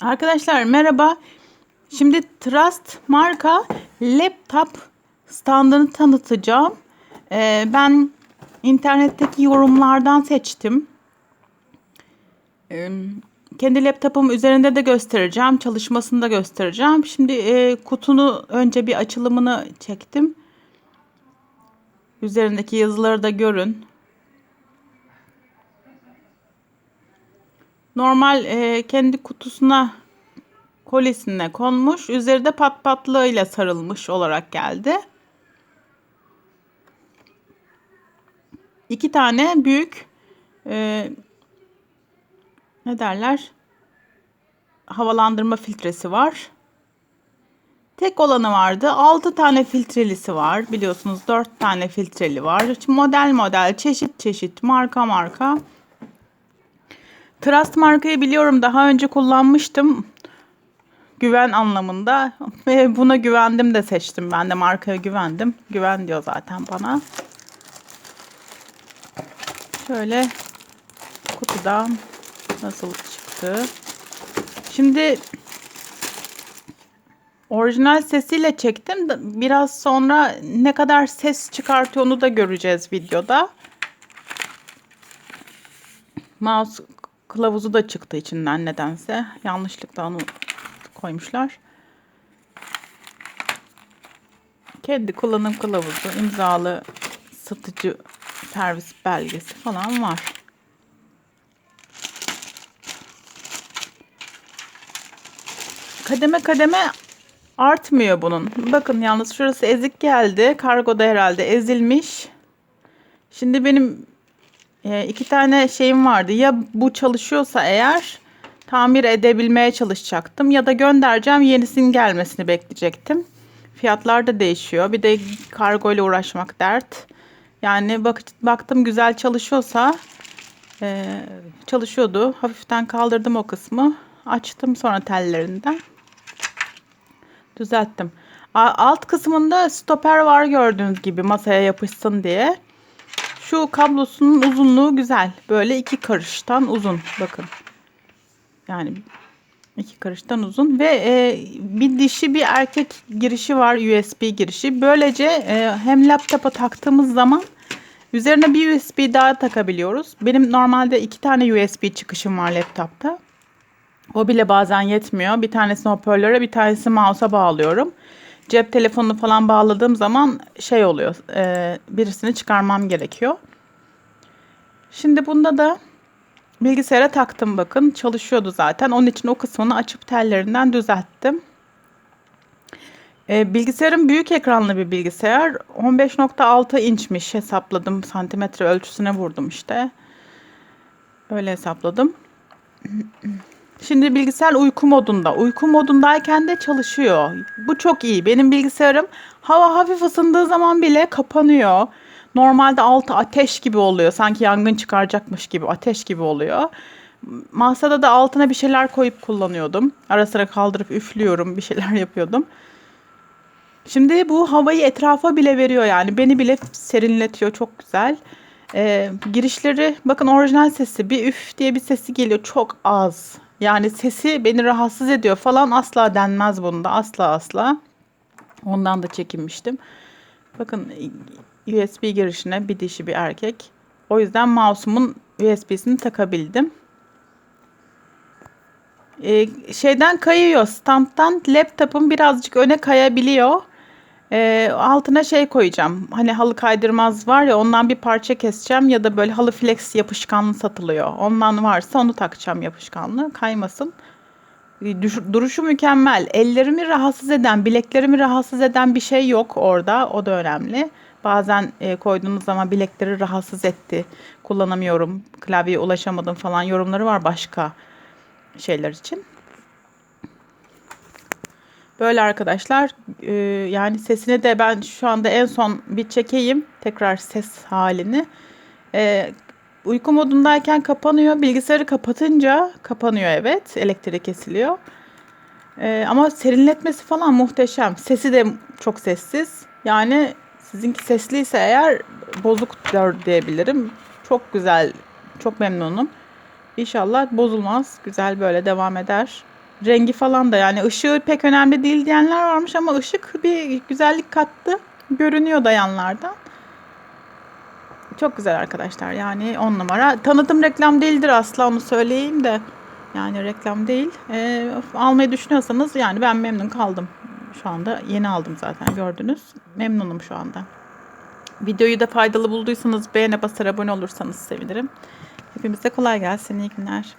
Arkadaşlar merhaba. Şimdi Trust marka laptop standını tanıtacağım. Ee, ben internetteki yorumlardan seçtim. Ee, kendi laptopum üzerinde de göstereceğim. Çalışmasını da göstereceğim. Şimdi e, kutunu önce bir açılımını çektim. Üzerindeki yazıları da görün. Normal e, kendi kutusuna kolisine konmuş. Üzeri de pat patlığıyla sarılmış olarak geldi. İki tane büyük e, ne derler havalandırma filtresi var. Tek olanı vardı. 6 tane filtrelisi var. Biliyorsunuz 4 tane filtreli var. Model model, çeşit çeşit, marka marka. Trust markayı biliyorum. Daha önce kullanmıştım. Güven anlamında. Ve buna güvendim de seçtim. Ben de markaya güvendim. Güven diyor zaten bana. Şöyle kutudan nasıl çıktı. Şimdi orijinal sesiyle çektim. Biraz sonra ne kadar ses çıkartıyor onu da göreceğiz videoda. Mouse kılavuzu da çıktı içinden nedense. Yanlışlıkla onu koymuşlar. Kendi kullanım kılavuzu, imzalı satıcı servis belgesi falan var. Kademe kademe artmıyor bunun. Bakın yalnız şurası ezik geldi. Kargoda herhalde ezilmiş. Şimdi benim e, iki tane şeyim vardı. Ya bu çalışıyorsa eğer tamir edebilmeye çalışacaktım ya da göndereceğim yenisinin gelmesini bekleyecektim. Fiyatlar da değişiyor. Bir de kargo ile uğraşmak dert. Yani bak, baktım güzel çalışıyorsa e, çalışıyordu. Hafiften kaldırdım o kısmı. Açtım sonra tellerinden. Düzelttim. Alt kısmında stoper var gördüğünüz gibi masaya yapışsın diye. Şu kablosunun uzunluğu güzel. Böyle iki karıştan uzun. Bakın. Yani iki karıştan uzun ve e, bir dişi bir erkek girişi var USB girişi. Böylece e, hem laptopa taktığımız zaman üzerine bir USB daha takabiliyoruz. Benim normalde iki tane USB çıkışım var laptopta. O bile bazen yetmiyor. Bir tanesini hoparlöre bir tanesi mouse'a bağlıyorum. Cep telefonunu falan bağladığım zaman şey oluyor. E, birisini çıkarmam gerekiyor. Şimdi bunda da bilgisayara taktım bakın. Çalışıyordu zaten. Onun için o kısmını açıp tellerinden düzelttim. E, bilgisayarım büyük ekranlı bir bilgisayar. 15.6 inçmiş hesapladım. Santimetre ölçüsüne vurdum işte. Öyle hesapladım. Şimdi bilgisayar uyku modunda. Uyku modundayken de çalışıyor. Bu çok iyi. Benim bilgisayarım hava hafif ısındığı zaman bile kapanıyor. Normalde altı ateş gibi oluyor. Sanki yangın çıkaracakmış gibi ateş gibi oluyor. Masada da altına bir şeyler koyup kullanıyordum. Ara sıra kaldırıp üflüyorum, bir şeyler yapıyordum. Şimdi bu havayı etrafa bile veriyor yani. Beni bile serinletiyor. Çok güzel. Ee, girişleri bakın orijinal sesi bir üf diye bir sesi geliyor. Çok az. Yani sesi beni rahatsız ediyor falan asla denmez bunda. Asla asla. Ondan da çekinmiştim. Bakın USB girişine bir dişi bir erkek. O yüzden mouse'umun USB'sini takabildim. Ee, şeyden kayıyor. Standtan laptopum birazcık öne kayabiliyor. Ee, altına şey koyacağım. Hani halı kaydırmaz var ya ondan bir parça keseceğim ya da böyle halı flex yapışkanlı satılıyor. Ondan varsa onu takacağım yapışkanlı. Kaymasın. Duruşu mükemmel. Ellerimi rahatsız eden, bileklerimi rahatsız eden bir şey yok orada. O da önemli. Bazen e, koyduğunuz zaman bilekleri rahatsız etti. Kullanamıyorum, klavyeye ulaşamadım falan yorumları var başka şeyler için. Böyle arkadaşlar. E, yani sesini de ben şu anda en son bir çekeyim. Tekrar ses halini. E, uyku modundayken kapanıyor. Bilgisayarı kapatınca kapanıyor evet. Elektrik kesiliyor. E, ama serinletmesi falan muhteşem. Sesi de çok sessiz. Yani Sizinki sesliyse eğer bozuktur diyebilirim. Çok güzel, çok memnunum. İnşallah bozulmaz. Güzel böyle devam eder. Rengi falan da yani ışığı pek önemli değil diyenler varmış ama ışık bir güzellik kattı. Görünüyor da yanlardan. Çok güzel arkadaşlar yani 10 numara. Tanıtım reklam değildir asla onu söyleyeyim de. Yani reklam değil. Ee, almayı düşünüyorsanız yani ben memnun kaldım. Şu anda yeni aldım zaten gördünüz. Memnunum şu anda. Videoyu da faydalı bulduysanız beğene basar abone olursanız sevinirim. Hepimize kolay gelsin. iyi günler.